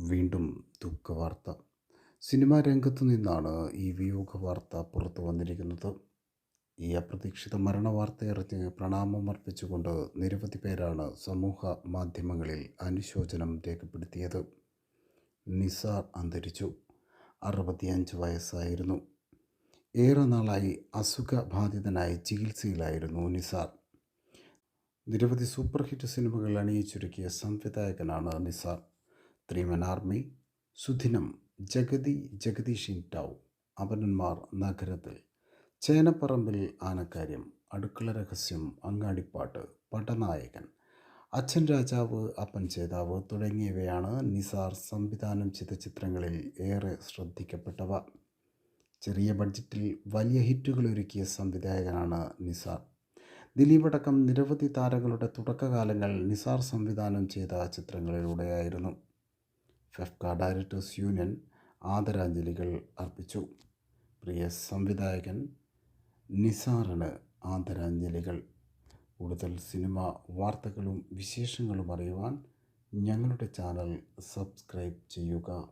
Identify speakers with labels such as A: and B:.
A: വീണ്ടും ദുഃഖവാർത്ത. സിനിമാ രംഗത്തു നിന്നാണ് ഈ വിയോഗ വാർത്ത പുറത്തു വന്നിരിക്കുന്നത്. ഈ അപ്രതീക്ഷിത മരണവാർത്തയറിഞ്ഞ് പ്രണാമം അർപ്പിച്ചുകൊണ്ട് നിരവധി പേരാണ് സമൂഹ മാധ്യമങ്ങളിൽ അനുശോചനം രേഖപ്പെടുത്തിയത്. നിസാർ അന്തരിച്ചു. അറുപത്തിയഞ്ച് വയസ്സായിരുന്നു. ഏറെ നാളായി അസുഖബാധിതനായി ചികിത്സയിലായിരുന്നു നിസാർ നിരവധി സൂപ്പർ ഹിറ്റ് സിനിമകൾ അണിയിച്ചൊരുക്കിയ സംവിധായകനാണ് Nizar Three Men Army Sudinam Jagathi ജഗദീഷിൻ Town അപനന്മാർ നഗരത്തിൽ ചേനപ്പറമ്പിൽ ആനക്കാര്യം അടുക്കള രഹസ്യം അങ്ങാടിപ്പാട്ട് പടനായകൻ അച്ഛൻ രാജാവ് അപ്പൻ ചേതാവ് തുടങ്ങിയവയാണ് നിസാർ സംവിധാനം ചെയ്ത ചിത്രങ്ങളിൽ ഏറെ ശ്രദ്ധിക്കപ്പെട്ടവ. ചെറിയ ബഡ്ജറ്റിൽ വലിയ ഹിറ്റുകൾ ഒരുക്കിയ സംവിധായകനാണ് നിസാർ. ദിലീപടക്കം നിരവധി താരങ്ങളുടെ തുടക്കകാലങ്ങൾ നിസാർ സംവിധാനം ചെയ്ത ചിത്രങ്ങളിലൂടെയായിരുന്നു. ഫെഫ്ക ഡയറക്ടേഴ്സ് യൂണിയൻ ആദരാഞ്ജലികൾ അർപ്പിച്ചു. പ്രിയ സംവിധായകൻ നിസാറിന് ആദരാഞ്ജലികൾ. കൂടുതൽ സിനിമ വാർത്തകളും വിശേഷങ്ങളും അറിയുവാൻ ഞങ്ങളുടെ ചാനൽ സബ്സ്ക്രൈബ് ചെയ്യുക.